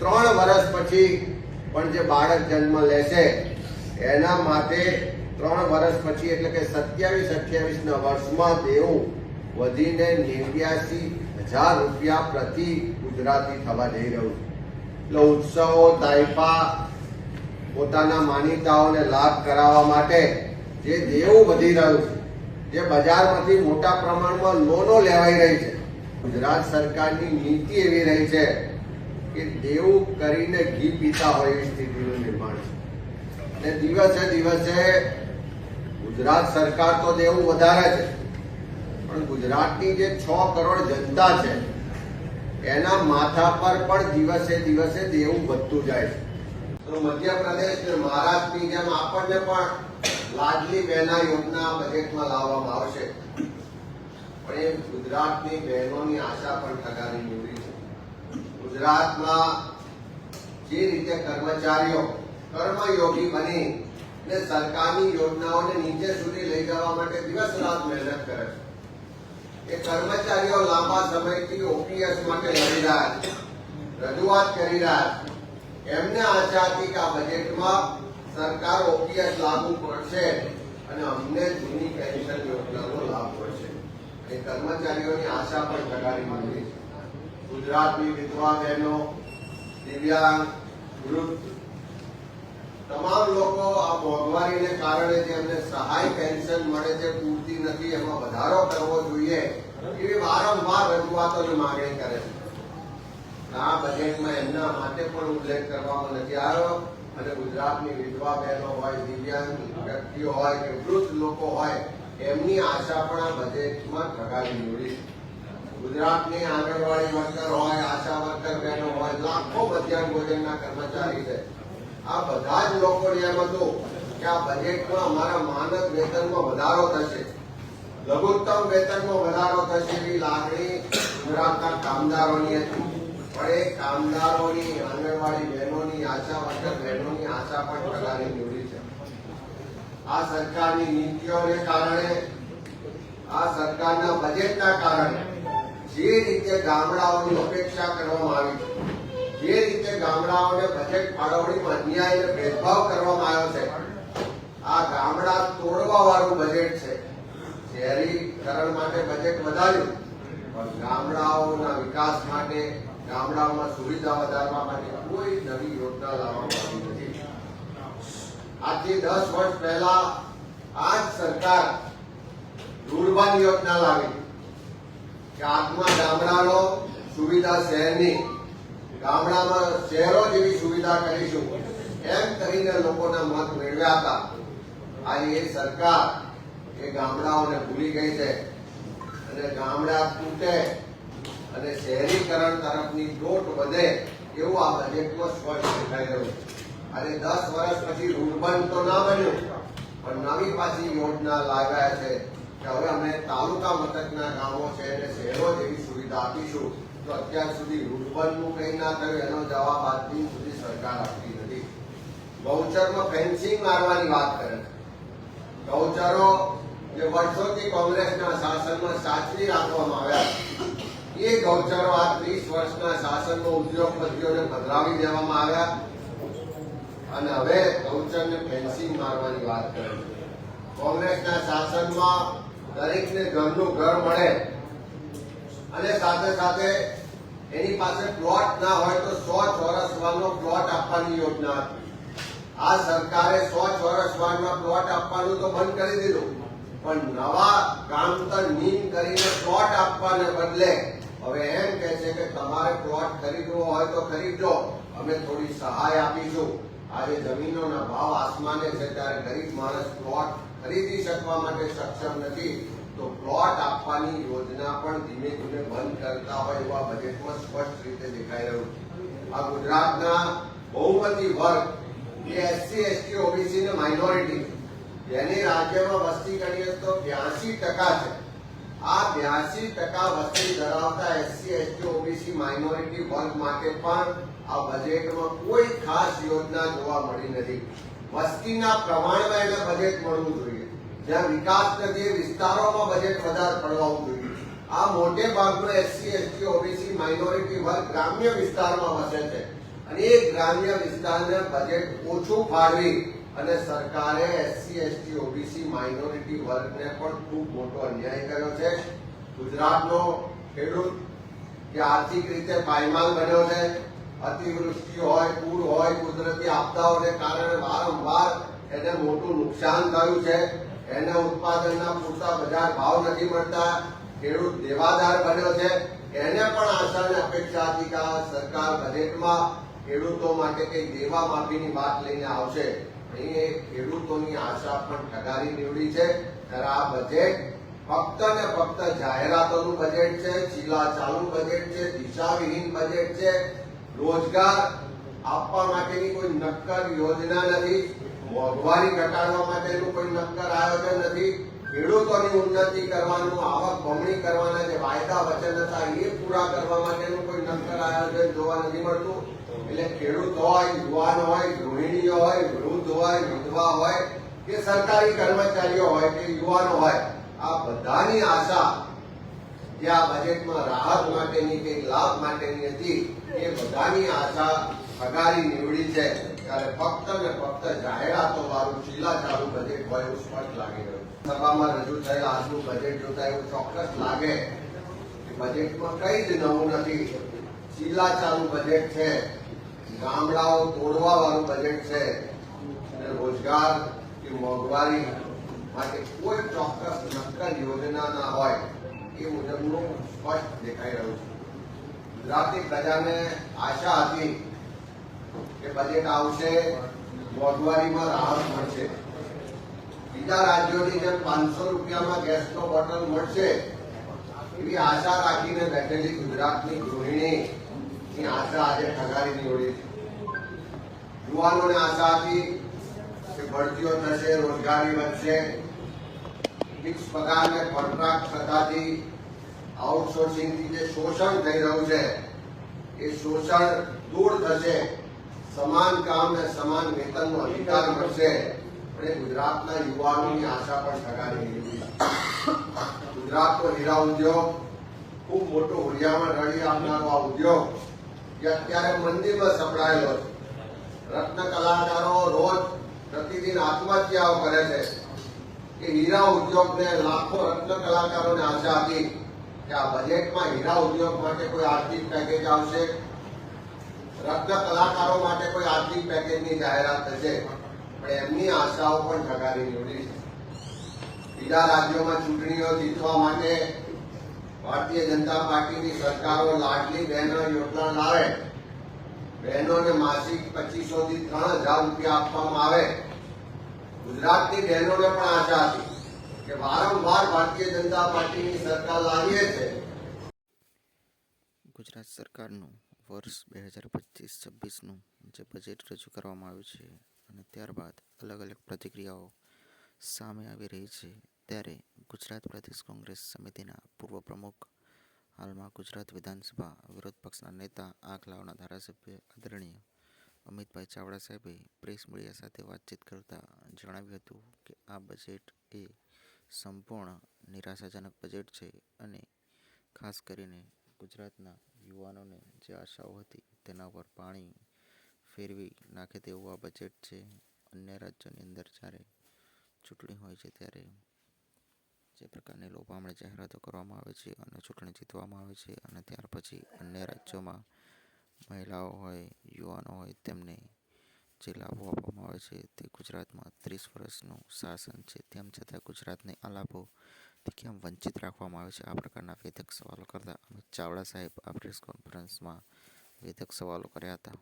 ત્રણ વર્ષ પછી પણ જે બાળક જન્મ લેશે, એના માટે ત્રણ વર્ષ પછી એટલે કે સત્યાવીસ અઠ્યાવીસ ના વર્ષમાં દેવું વધીને નેવ્યાસી હજાર રૂપિયા પ્રતિ ગુજરાતી થવા જઈ રહ્યું એટલે ઉત્સવો, તાઇફા, પોતાના માનીતાઓને લાભ કરાવવા માટે જે દેવું વધી રહ્યું છે, જે બજારમાંથી મોટા પ્રમાણમાં લોનો લેવાઈ રહી છે. ગુજરાત સરકારની નીતિ એવી રહી છે કે દેવું કરીને ઘી પીતા હોય એવી સ્થિતિનું નિર્માણ છે. અને દિવસે દિવસે ગુજરાત સરકાર તો દેવું વધારે છે. પણ ગુજરાતની જે છ કરોડ જનતા છે, એના માથા પર પણ દિવસે દિવસે દેવું વધતું જાય છે. તો મધ્યપ્રદેશ ને મહારાષ્ટ્રની જેમ આપણને પણ લાડલી બહેના યોજના બજેટમાં લાવવામાં આવશે. પણ એ ગુજરાતની બહેનોની આશા પણ ઠગાવી નીવડી છે. ગુજરાતમાં જે રીતે કર્મચારીઓ, કર્મયોગી બની ને સરકારની યોજનાઓને નીચે સુધી લઈ જવા માટે દિવસ રાત મહેનત કરે છે. એ કર્મચારીઓ લાંબા સમયથી ઓપીએસ માટે લડી રહ્યા છે. રજૂઆત કરી રહ્યા છે. એમને આશા હતી કે આ બજેટમાં સરકાર ઓપીએસ લાગુ પડશે અને અમને જૂની પેન્શન યોજનાનો લાભ મળશે. એ કર્મચારીઓની આશા પણ જગાડી માંગી છે. ગુજરાતની વિધવા બહેનો, દિવ્યાંગ, વૃદ્ધ, તમામ લોકો આ મોંઘવારીને કારણે જે એમને સહાય પેન્શન મળે છે પૂરતી નથી, એમાં વધારો કરવો જોઈએ એવી વારંવાર રજૂઆતોની માંગણી કરે છે. આ બજેટમાં એમના માટે પણ ઉલ્લેખ કરવામાં નથી આવ્યો અને ગુજરાતની વિધવા બહેનો હોય, દિવ્યાંગ વ્યક્તિઓ હોય કે વૃદ્ધ લોકો હોય, એમની આશા પણ આ બજેટમાં ઠગાવી જોડી ગુજરાતની આંગણવાડી વર્કર હોય, આશા વર્કર બહેનો હોય, લાખો મધ્યાહન ભોજનના કર્મચારી છે. આ બધા જ લોકોને એમ હતું કે આ બજેટમાં અમારા માનક વેતનમાં વધારો થશે. લઘુત્તમ વેતનમાં વધારો થશે એવી લાગણી ગુજરાતના કામદારોની હતી. પણ એ કામદારોની, આંગણવાડી બહેનોની, આશા વર્કર બહેનોની આશા પણ પ્રકારની નીવડી છે. આ સરકારની નીતિઓને કારણે, આ સરકારના બજેટના કારણે જે રીતે ગામડાઓની અપેક્ષા કરવામાં આવી છે, જે રીતે ગામડાઓને બજેટ ફાળવણીમાં અન્યાય અને ભેદભાવ કરવામાં આવ્યો છે, આ ગામડા તોડવા વાળું બજેટ છે. શહેરીકરણ માટે બજેટ વધાર્યું, પણ ગામડાઓના વિકાસ માટે ગામડાઓમાં સુવિધા વધારવા માટે કોઈ નવી યોજના લાવવામાં આવી નથી. આજથી દસ વર્ષ પહેલા આ સરકાર રૂરબાન યોજના લાવી. આત્મા ગામડાનો સુવિધા શહેરની. ગામડામાં શહેરો જેવી સુવિધા કરીશું. એમ કરીને લોકોના મત મેળવ્યા હતા. આજે એ સરકાર એ ગામડાઓને ભૂલી ગઈ છે. અને ગામડા તૂટે અને શહેરીકરણ તરફની દોટ વધે એવું આ બજેટમાં સ્પષ્ટ દેખાઈ રહ્યું આજે દસ વર્ષ પછી રૂરબન તો ના બન્યું, પણ નવી પાછી યોજના લાવ્યા છે. કે હવે અમે તાલુકા મથકના ગામો છે અને શહેરો જેવી સુવિધા આપીશું, તો અત્યાર સુધી રૂરબનનું કંઈ ના થયું, એનો જવાબ આજ સુધી સરકાર આપતી નથી. ગૌચરમાં ફેન્સિંગ મારવાની વાત કરે છે. ગૌચરો જે વર્ષોથી કોંગ્રેસના શાસનમાં સાચવી રાખવામાં આવ્યા એ ગૌચરો આ ત્રીસ વર્ષના શાસનનો ઉદ્યોગપતિઓને પધરાવી દેવામાં આવ્યા અને હવે ગૌચરને ફેન્સિંગ મારવાની વાત કરે છે. કોંગ્રેસના શાસનમાં દરેકને ઘરનું ઘર મળે. અને સાથે સાથે એની પાસે પ્લોટ ના હોય તો સો ચોરસ વારનો પ્લોટ આપવાની યોજના હતી. આ સરકારે સો ચોરસ વારના પ્લોટ આપવાનું તો બંધ કરી દીધું. પણ નવા કામતર નીમ કરીને પ્લોટ આપવાને બદલે હવે એમ કે છે કે તમારે પ્લોટ ખરીદવો હોય તો ખરીદો અમે થોડી સહાય આપીશું. આજે જમીનોના ભાવ આસમાને છે, ત્યારે ગરીબ માણસ પ્લોટ ખરીદી શકવા માટે સક્ષમ નથી, તો પ્લોટ આપવાની યોજના પણ ધીમે ધીમે બંધ કરતા હોય એવા બજેટમાં સ્પષ્ટ રીતે દેખાઈ રહ્યું છે. આ ગુજરાતના બહુમતી વર્ગ, એસસી, એસટી, ઓબીસી ને માઇનોરિટી જેની રાજ્યમાં વસ્તી ગણીએ તો બ્યાસી ટકા છે. આ બ્યાસી ટકા વસ્તી ધરાવતા એસસી, એસટી, ઓબીસી માઇનોરિટી વર્ગ માટે પણ આ બજેટમાં કોઈ ખાસ યોજના જોવા મળી નથી. વસ્તીના પ્રમાણમાં એને બજેટ મળવું જોઈએ. જ્યાં વિકાસ નથી વિસ્તારોમાં બજેટ વધારે ફળવાવું જોઈએ. આ મોટે ભાગનો એસસી એસટી ઓબીસી માઇનોરિટી વર્ગ ગ્રામ્ય વિસ્તારમાં વસે છે. અને એ ગ્રામ્ય વિસ્તારને બજેટ ઓછું ફાળવી અને સરકારે એસસી એસટી ઓબીસી માઇનોરિટી વર્ગને પણ ખૂબ મોટો અન્યાય કર્યો છે. ગુજરાતનો ખેડૂત જે આર્થિક રીતે પાયમાલ બન્યો છે. અતિવૃષ્ટિ હોય, પૂર હોય, કુદરતી આપદાઓને કારણે વારંવાર એને મોટું નુકસાન થયું છે. એને ઉત્પાદનના પૂરતા બજાર ભાવ નથી મળતા. ખેડૂત દેવાદાર બન્યો છે. એને પણ આશા અને અપેક્ષા હતી કે સરકાર બજેટમાં ખેડૂતો માટે કંઈ દેવા માફીની વાત લઈને આવશે. અહીં એ ખેડૂતોની આશા પણ ઠગારી નીવડી છે. ત્યારે આ બજેટ ફક્ત ને ફક્ત જાહેરાતોનું બજેટ છે, ચીલા ચાલુ બજેટ છે દિશાવિહીન બજેટ છે. રોજગાર આપવા માટેની કોઈ નક્કર યોજના નથી. મોંઘવારી ઘટાડવા માટેનું કોઈ નક્કર આયોજન નથી. ખેડૂતોની ઉન્નતિ કરવાનું, આવક બમણી કરવાના જે વાયદા વચન હતા એ પૂરા કરવા માટેનું કોઈ નક્કર આયોજન જોવા નથી મળતું. એટલે ખેડૂત હોય, યુવાન હોય, ગૃહિણીઓ હોય, વૃદ્ધ હોય, વિધવા હોય, કે સરકારી કર્મચારીઓ હોય, કે યુવાનો હોય, આ બધાની આશા જે આ બજેટમાં રાહત માટેની કે લાભ માટેની હતી એ બધાની આશા ફગારી નીવડી છે ત્યારે ફક્ત ને ફક્ત જાહેરાતો વાળું ચીલા બજેટ હોય એવું સ્પષ્ટ લાગી રહ્યું. સભામાં રજૂ થયેલ આજનું બજેટ જોતા એવું ચોક્કસ લાગે કે બજેટમાં કઈ જ નવું નથી. ચીલા બજેટ છે. ગામડાઓ તોડવા વાળું બજેટ છે. રોજગાર કે મોંઘવારી માટે કોઈ ચોક્કસ નક્કર યોજના ના હોય એ મુજબનું સ્પષ્ટ દેખાઈ રહ્યું છે. ગુજરાતની પ્રજાને આશા હતી કે બજેટ આવશે, મોંઘવારીમાં રાહત મળશે. બીજા રાજ્યોની જેમ પાંચસો રૂપિયામાં ગેસનો બોટલ મળશે, એવી આશા રાખીને બેઠેલી ગુજરાતની ગૃહિણીની આશા આજે ઠગારી નીવડી છે. યુવાનોને આશા હતી કે ભરતીઓ થશે, રોજગારી વધશે. ફિક્સ પગારને કોન્ટ્રાક્ટ થતાથી આઉટસોર્સિંગથી જે શોષણ થઈ રહ્યું છે, એ શોષણ દૂર થશે, સમાન કામ ને સમાન વેતનનો અધિકાર મળશે અને ગુજરાતના યુવાનોની આશા પણ ઠગારી નીવડી ગુજરાતનો હીરા ઉદ્યોગ, ખૂબ મોટો હુડિયામાં રડી આવનારો આ ઉદ્યોગ, જે અત્યારે મંદિરમાં સપડાયેલો છે. રત્ન કલાકારો રોજ પ્રતિદિન આત્મહત્યાઓ કરે છે. કે હીરા ઉદ્યોગને લાખો રત્ન કલાકારોને આશા હતી. કે આ બજેટમાં હીરા ઉદ્યોગ માટે કોઈ આર્થિક પેકેજ આવશે? રત્ન કલાકારો માટે કોઈ આર્થિક પેકેજની જાહેરાત થશે? પણ એમની આશાઓ પણ ઠગારી નીવડી છે. બીજા રાજ્યોમાં ચૂંટણીઓ જીતવા માટે ભારતીય જનતા પાર્ટીની સરકારો લાડલી બહેનો યોજના લાવે. બહેનોને માસિક પચીસો થી ત્રણ હજાર રૂપિયા આપવામાં આવે. ગુજરાતની બહેનોને પણ આશા હતી. કે વારંવાર ભારતીય જનતા પાર્ટીની સરકાર લાવીએ છે. ગુજરાત સરકારનું વર્ષ બે હજાર પચીસ છવ્વીસનું જે બજેટ રજૂ કરવામાં આવ્યું છે અને ત્યારબાદ અલગ અલગ પ્રતિક્રિયાઓ સામે આવી રહી છે, ત્યારે ગુજરાત પ્રદેશ કોંગ્રેસ સમિતિના પૂર્વ પ્રમુખ, હાલમાં ગુજરાત વિધાનસભા વિરોધ પક્ષના નેતા આંખલાવના ધારાસભ્ય, આદરણીય અમિતભાઈ ચાવડા સાહેબે પ્રેસ મીડિયા સાથે વાતચીત કરતા જણાવ્યું હતું કે આ બજેટ એ સંપૂર્ણ નિરાશાજનક બજેટ છે અને ખાસ કરીને ગુજરાતના યુવાનોને જે આશાઓ હતી તેના પર પાણી ફેરવી નાખે તેવું આ બજેટ છે. અન્ય રાજ્યોની અંદર જ્યારે ચૂંટણી હોય છે ત્યારે જે પ્રકારની લોભામણી જાહેરાતો કરવામાં આવે છે અને ચૂંટણી જીતવામાં આવે છે અને ત્યાર પછી અન્ય રાજ્યોમાં મહિલાઓ હોય, યુવાનો હોય તેમને જે લાભો આપવામાં આવે છે તે ગુજરાતમાં ત્રીસ વર્ષનું શાસન છે. તેમ છતાં ગુજરાતને આ લાભોથી કેમ વંચિત રાખવામાં આવે છે? આ પ્રકારના વેધક સવાલો કરતા અમિત ચાવડા સાહેબ આ પ્રેસ કોન્ફરન્સમાં વેધક સવાલો કર્યા હતા.